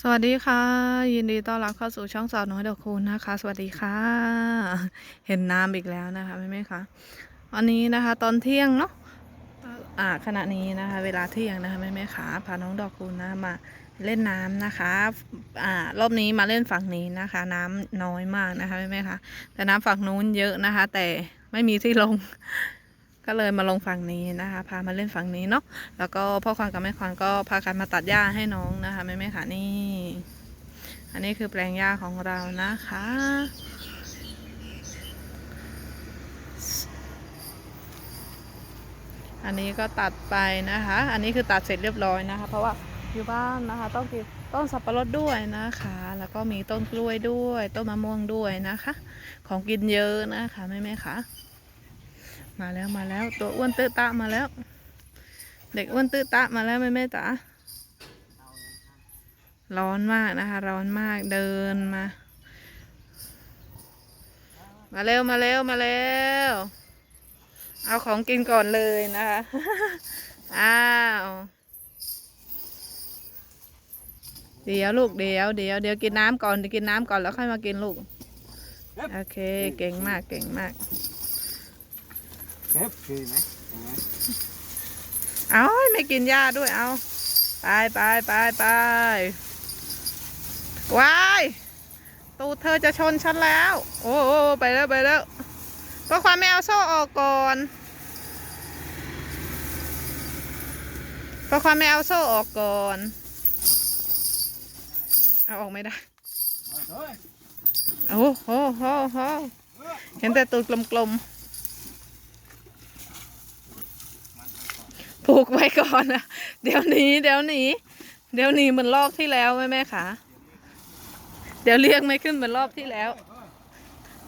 สวัสดีค่ะ ยินดีต้อนรับเข้าสู่ช่องสาวน้อยดอกคูณนะคะ สวัสดีค่ะ เห็นน้ำอีกแล้วนะคะแม่แม่คะวันนี้นะคะตอนเที่ยงเนาะอ่าขณะนี้นะคะ เวลาเที่ยงนะคะแม่แม่ๆคะพาน้องดอกคูณนะมาเล่นน้ำนะคะอ่ารอบนี้มาเล่นฝั่งนี้นะคะ น้ำน้อยมากนะคะแม่แม่คะแต่น้ำฝั่งนู้นเยอะนะคะ แต่ไม่มีที่ลง ก็เลยมาลงฝั่งนี้นะคะ พามาเล่นฝั่งนี้เนาะแล้วก็พ่อควานกับแม่ควานก็พากันมาตัดหญ้าให้น้องนะคะแม่แม่ๆค่ะนี่ อันนี้คือแปลงหญ้าของเรานะคะ อันนี้ก็ตัดไปนะคะ อันนี้คือตัดเสร็จเรียบร้อยนะคะ เพราะว่าอยู่บ้านนะคะ ต้องกินต้นสับปะรดด้วยนะคะ แล้วก็มีต้นกล้วยด้วย ต้นมะม่วงด้วยนะคะ ของกินเยอะนะคะแม่แม่ๆค่ะ มาแล้วมาแล้ว ตัวอ้วนตื้อตะมาแล้ว เด็กอ้วนตื้อตะมาแล้วแม่แม่จ๋าร้อนมากนะคะ ร้อนมากเดินมา มาเร็วมาเร็วมาเร็วเอาของกินก่อนเลยนะคะอ้าวเดี๋ยวลูกเดี๋ยวเดี๋ยวเดี๋ยวกินน้ำก่อนเดี๋ยวกินน้ำก่อนแล้วค่อยมากินลูก โอเค เก่งมากเก่งมาก เก็บคือไหมเห็นไหมเอาไม่กินหญ้าด้วยเอา ไปไปไปไปว้ายตูดเธอจะชนฉันแล้ว โอ้โอ้ไปแล้วไปแล้วเพราะความไม่เอาโซ่ออกก่อนเพราะความไม่เอาโซ่ออกก่อน เอาออกไม่ได้เฮ้ยโอ้โหโหโหเห็นแต่ตูดกลมๆ ผูกไว้ก่อนนะเดี๋ยวนี้ เดี๋ยวนี้ เดี๋ยวนีเหมือนรอบที่แล้วแม่แม่ขาเดี๋ยวเรียกไม่ขึ้นเหมือนรอบที่แล้ว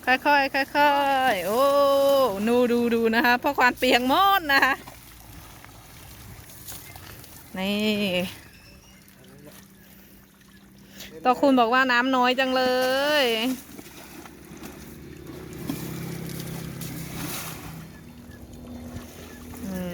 ค่อยๆค่อยๆโอ้นูดูดูนะคะเพราะความเปียกหมดนะคะนี่ต่อคุณบอกว่าน้ำน้อยจังเลย อืม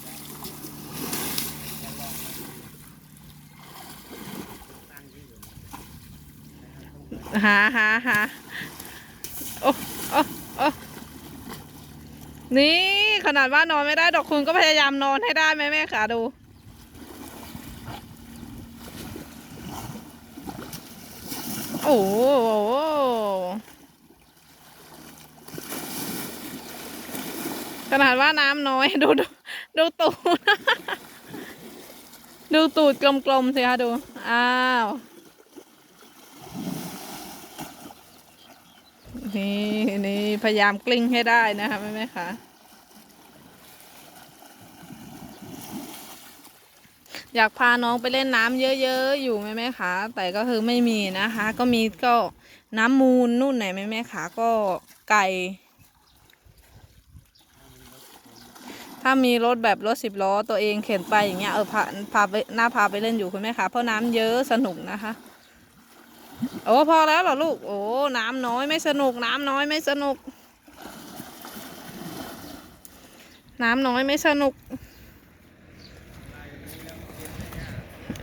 หาหาหาโอ้โอ้โอ้นี่ขนาดว่านอนไม่ได้ดอกคุณก็พยายามนอนให้ได้ไหมแม่ขาดู โอ้โหขนาดว่าน้ำน้อยดูดูดูตูด ดูตูดกลมๆสิคะดู อ้าว นี่นี่พยายามกลิ้งให้ได้นะคะแม่แม่คะอยากพาน้องไปเล่นน้ำเยอะๆ อยู่แม่แม่คะแต่ก็คือไม่มีนะคะ ก็มีก็น้ำมูลนู่นไหนแม่แม่คะก็ไก่ถ้ามีรถแบบรถสิบล้อตัวเองเข็นไปอย่างเงี้ยเออพาพาไปน่าพาไปเล่นอยู่คุณแม่คะเพราะน้ำเยอะสนุกนะคะ โอ้พอแล้วเหรอลูก โอ้น้ำน้อยไม่สนุก น้ำน้อยไม่สนุก น้ำน้อยไม่สนุก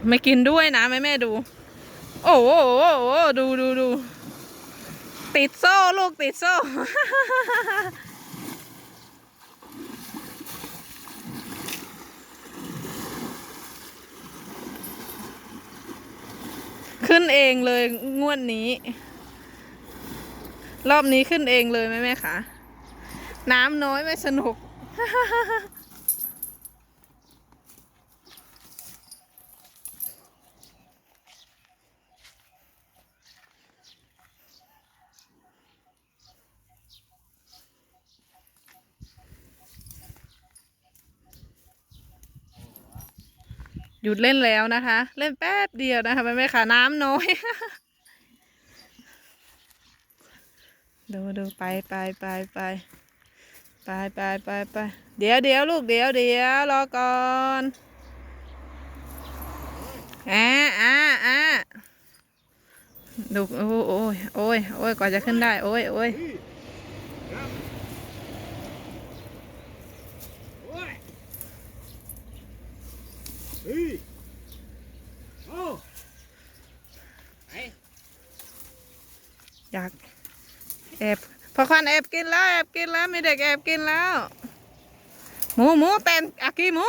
ไม่กินด้วยนะแม่แม่ดู โอ้โหโอ้ดูดูดูติดโซ่ลูกติดโซ่ ขึ้นเองเลยงวดนี้ รอบนี้ขึ้นเองเลยไหมแม่คะน้ำน้อยไม่สนุก หยุดเล่นแล้วนะคะ เล่นแป๊บเดียวนะคะแม่ค่ะน้ำน้อยดูดูไปไปไปไปไปไปไปไปเดี๋ยวเดี๋ยวลูกเดี๋ยวเดี๋ยวรอก่อนอ่าอ่าอ่าดูโอ้โอ้ยโอ้ยโอ้ยกว่าจะขึ้นได้ โอ้ยโอ้ย เฮ้ยโอ้ไหนอยากแอบพอควันแอบกินแล้วแอบกินแล้วมีเด็กแอบกินแล้ว หมูหมูเต้นอากีหมู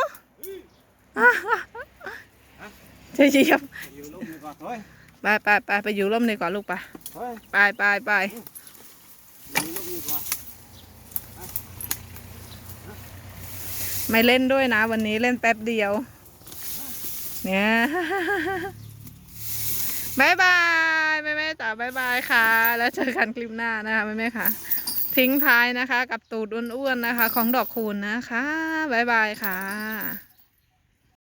จะเหยียบอยู่ลูกนี่ก่อนเฮ้ยไปไปไปไปอยู่ร่มดีกว่าลูกไปเฮ้ยไปไปไปอยู่ลูกนี่ก่อนไม่เล่นด้วยนะ วันนี้เล่นแป๊บเดียว เนี่ยบายบายแม่แม่จ๋าบายบายค่ะ แล้วเจอกันคลิปหน้านะคะแม่แม่ค่ะ ทิ้งท้ายนะคะ กับตูดอ้วนๆนะคะ ของดอกคูณนะคะบายบายค่ะ